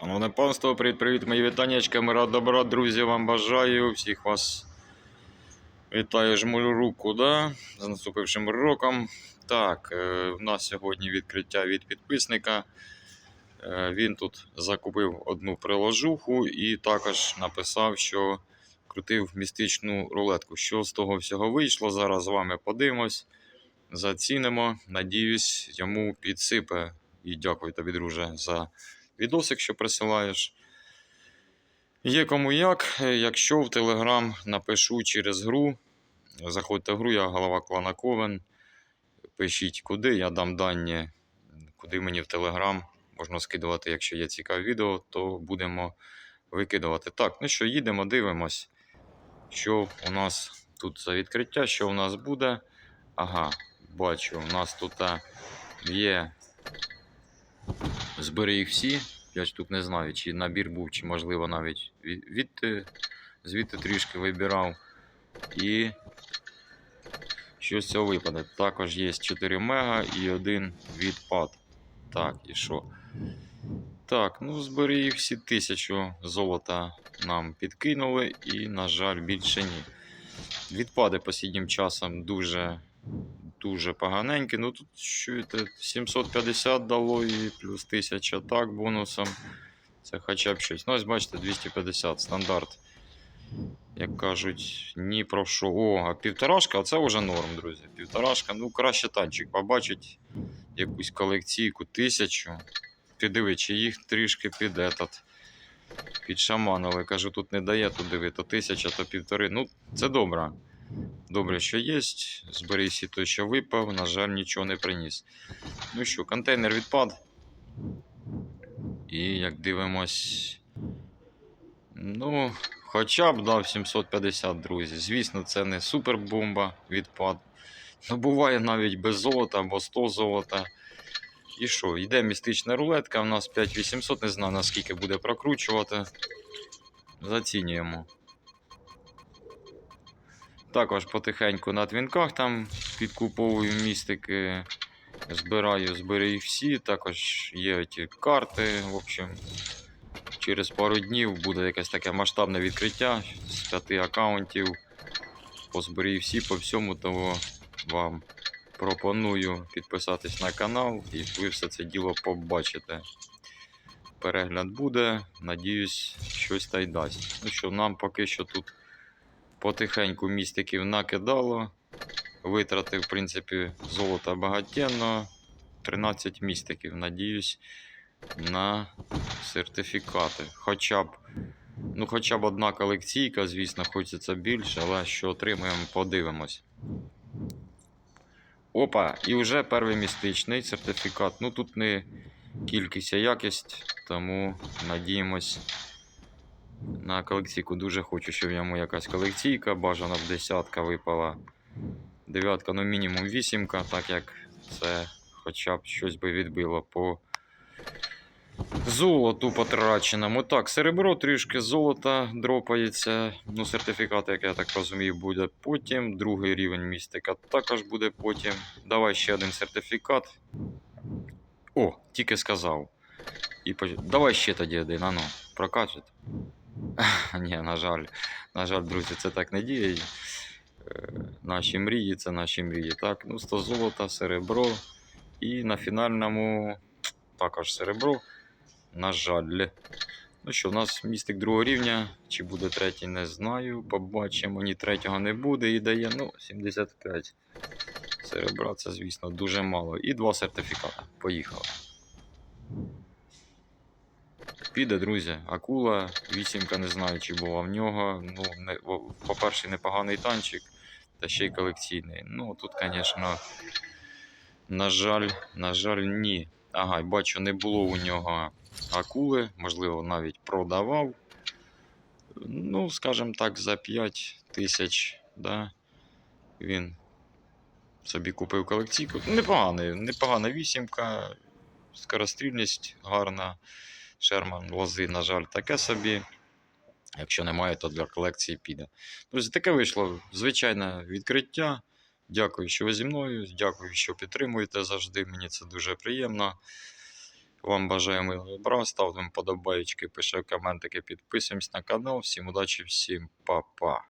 Шановне панство, привіт, привіт, мої вітаннячка, мира добра, друзі, вам бажаю. Всіх вас вітаю, жму руку, да? з наступившим роком. Так, е, в нас сьогодні відкриття від підписника. Е, Він тут закупив одну приложуху і також написав, що крутив містичну рулетку. Що з того всього вийшло? Зараз з вами подивимось, зацінимо. Надіюсь, йому підсипе. І дякую тобі, друже, за відосик, що присилаєш. Є кому як. Е, Якщо в Телеграм напишу через гру, заходьте в гру, я голова клана Ковен. Пишіть куди, я дам дані, куди мені в Телеграм можна скидувати, якщо є цікаве відео, то будемо викидувати. Так, ну що, їдемо, дивимось, що у нас тут за відкриття, що у нас буде. Ага, бачу, у нас тут є. Збери їх всі. 5 штук не знаю, чи набір був, чи можливо навіть від, від звідти трішки вибирав. І що з цього випаде? Також є 4 мега і один відпад. Так, і що? Так, ну збери їх всі тисячу золота нам підкинули, і, на жаль, більше ні. Відпади останнім часом дуже дуже поганенькі. Ну тут чуєте, 750 дало і плюс 1000 так бонусом. Це хоча б щось. Ну, ось бачите, 250 стандарт. Як кажуть, ні про що. О, а півторашка, це вже норм, друзі. Півторашка, ну краще танчик побачить якусь колекційку, тисячу. Підиви, чи їх трішки під этот. Під шаманили. Кажу, тут не дає, тут диви, то тисяча, то півтори. Ну, це добре. Добре, що є. Збери всі той, що випав, на жаль, нічого не приніс. Ну що, контейнер відпад. І як дивимось. Ну, хоча б дав 750, друзі. Звісно, це не супербомба відпад. Ну, буває навіть без золота або 100 золота. І що, йде містична рулетка, у нас 5800, не знаю наскільки буде прокручувати. Зацінюємо. Також потихеньку на твінках там підкуповую містики, збираю, їх всі. Також є ті карти. В общем, через пару днів буде якесь таке масштабне відкриття з п'яти аккаунтів. Позберу всі по всьому, того вам пропоную підписатись на канал і ви все це діло побачите. Перегляд буде, надіюсь, щось та й дасть. Ну що, нам поки що тут потихеньку містиків накидало. Витратив, в принципі, золота багатенно. 13 містиків, надіюсь, на сертифікати. Хоча б, ну, хоча б одна колекційка, звісно, хочеться більше, але що отримаємо, подивимось. Опа, і вже перший містичний сертифікат. Ну тут не кількість, а якість, тому надіємось на колекційку. Дуже хочу, щоб в ньому якась колекційка, бажано б десятка випала. Дев'ятка, ну мінімум вісімка, так як це хоча б щось би відбило по золоту потраченому. Так, серебро трішки золота дропається. Ну, сертифікат, як я так розумію, буде потім. Другий рівень містика також буде потім. Давай ще один сертифікат. О, тільки сказав. І поч... Давай ще тоді один, ану, прокачать. Ні, на жаль, на жаль, друзі, це так не діє. Е, Наші мрії, це наші мрії. Так, ну 100 золота, серебро. І на фінальному також серебро. На жаль. Ну що, у нас містик другого рівня. Чи буде третій, не знаю. Побачимо, ні третього не буде. І дає ну, 75 серебра, це, звісно, дуже мало. І два сертифікати. Поїхали. Піде, друзі, акула, вісімка, не знаю, чи була в нього. Ну, по-перше, непоганий танчик, та ще й колекційний. Ну, тут, звісно, на жаль, на жаль, ні. Ага, бачу, не було у нього акули, можливо, навіть продавав. Ну, скажімо так, за 5 тисяч, да, він собі купив колекційку. Непоганий, непогана вісімка, скорострільність гарна. Шерман лози, на жаль, таке собі. Якщо немає, то для колекції піде. Друзі, таке вийшло звичайне відкриття. Дякую, що ви зі мною. Дякую, що підтримуєте завжди. Мені це дуже приємно. Вам бажаю милого добра, ставте вподобайки, пишіть коментики, підписуємось на канал. Всім удачі, всім па-па.